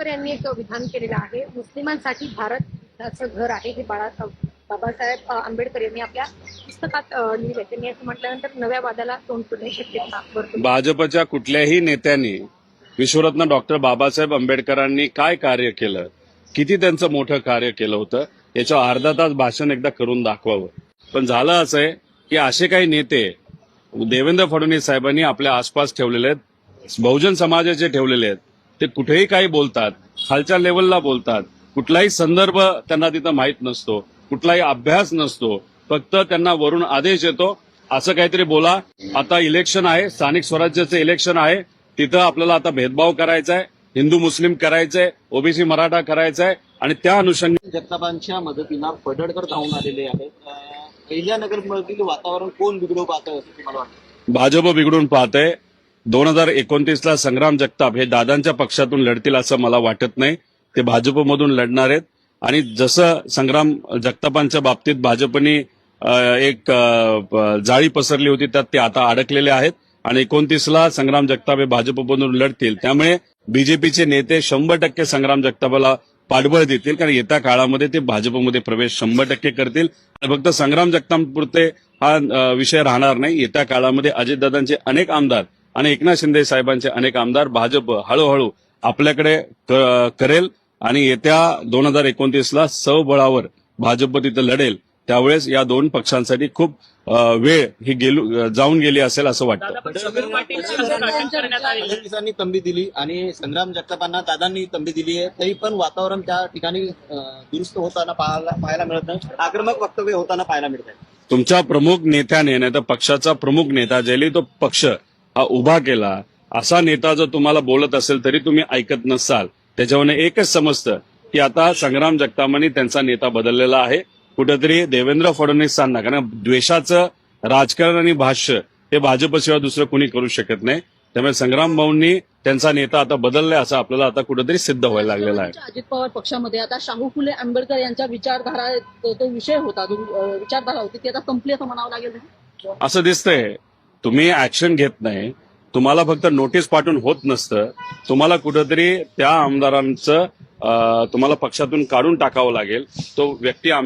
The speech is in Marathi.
आंबेडकर यांनी एक विधान केलेलं आहे. मुस्लिमांसाठी भारत असं घर आहे. हे बाळा बाबासाहेब आंबेडकर यांनी आपल्या पुस्तकात लिहिले त्यांनी असं म्हटल्यानंतर नव्या वादाला तोंड फुटण्याची शक्यता भाजपच्या कुठल्याही नेत्यांनी विश्वरत्न डॉक्टर बाबासाहेब आंबेडकरांनी काय कार्य केलं? किती त्यांचं मोठं कार्य केलं होतं? याच्यावर अर्धा तास भाषण एकदा करून दाखवावं. पण झालं असं आहे की असे काही नेते देवेंद्र फडणवीस साहेबांनी आपल्या आसपास ठेवलेले आहेत बहुजन समाजाचे ठेवलेले आहेत. ते कुठेही काही बोलतात खालच्या लेवलला बोलतात. कुठलाही संदर्भ त्यांना तिथं माहीत नसतो कुठलाही अभ्यास नसतो. फक्त त्यांना वरून आदेश येतो असं काहीतरी बोला. आता इलेक्शन आहे स्थानिक स्वराज्याचं इलेक्शन आहे. तिथं आपल्याला आता भेदभाव करायचा आहे हिंदू मुस्लिम करायचंय ओबीसी मराठा करायचा आहे आणि त्या अनुषंगाने जगतापांच्या मदतीनं पडळकर धावून आलेले आहेत. अहिल्यानगर मधील वातावरण कोण बिघडवू पाहतं असं तुम्हाला वाटतं? भाजप बिघडून पाहतंय. दोन हजार एकोणतीसला संग्राम जगताप हे दादांच्या पक्षातून लढतील असं मला वाटत नाही. ते भाजपमधून लढणार आहेत. आणि जसं संग्राम जगतापांच्या बाबतीत भाजपने एक जाळी पसरली होती त्यात ते आता अडकलेले आहेत. आणि एकोणतीसला संग्राम जगताप हे भाजपमधून लढतील. त्यामुळे बीजेपीचे नेते शंभर टक्के संग्राम जगतापाला पाठबळ देतील. कारण येत्या काळामध्ये ते भाजपमध्ये प्रवेश शंभर टक्के करतील. फक्त संग्राम जगतापुरते हा विषय राहणार नाही. येत्या काळामध्ये अजितदादांचे अनेक आमदार आणि एकनाथ शिंदे साहेबांचे अनेक आमदार भाजप हळूहळू आपल्याकडे करेल आणि येत्या दोन हजार एकोणतीसला सबळावर भाजप तिथं लढेल. त्यावेळेस या दोन पक्षांसाठी खूप वेळ ही गेलू जाऊन गेली असेल असं वाटतं. तंबी दिली आणि संग्राम जगतापांना दादांनी तंबी दिली आहे. तरी पण वातावरण त्या ठिकाणी दुरुस्त होताना पाहायला पाहायला मिळत नाही. आक्रमक वक्तव्य होताना पाहायला मिळत आहे तुमच्या प्रमुख नेत्याने नाही तर पक्षाचा प्रमुख नेता ज्याने तो पक्ष हा उभा केला. असा नेता जर तुम्हाला बोलत असेल तरी तुम्ही ऐकत नसाल. त्याच्यावर एकच समजतं की आता संग्राम जगतापांनी त्यांचा नेता बदललेला आहे. कुठेतरी देवेंद्र फडणवीसांना कारण द्वेषाचं राजकारण आणि भाष्य हे भाजपशिवाय दुसरं कोणी करू शकत नाही. त्यामुळे संग्राम भाऊंनी त्यांचा नेता आता बदललाय असं आपल्याला आता कुठेतरी सिद्ध व्हायला लागलेला आहे. अजित पवार पक्षामध्ये आता शाहू फुले आंबेडकर यांच्या विचारधारा तो तो विषय होता विचारधारा होती ती आता संपली असं म्हणावं लागेल? असं दिसतंय. तुम्ही ऍक्शन घेत नाही. तुम्हाला फक्त नोटीस पाठवून होत नसतं. तुम्हाला कुठंतरी त्या आमदारांचं तुम्हाला पक्षातून काढून टाकावं लागेल. तो व्यक्ती आम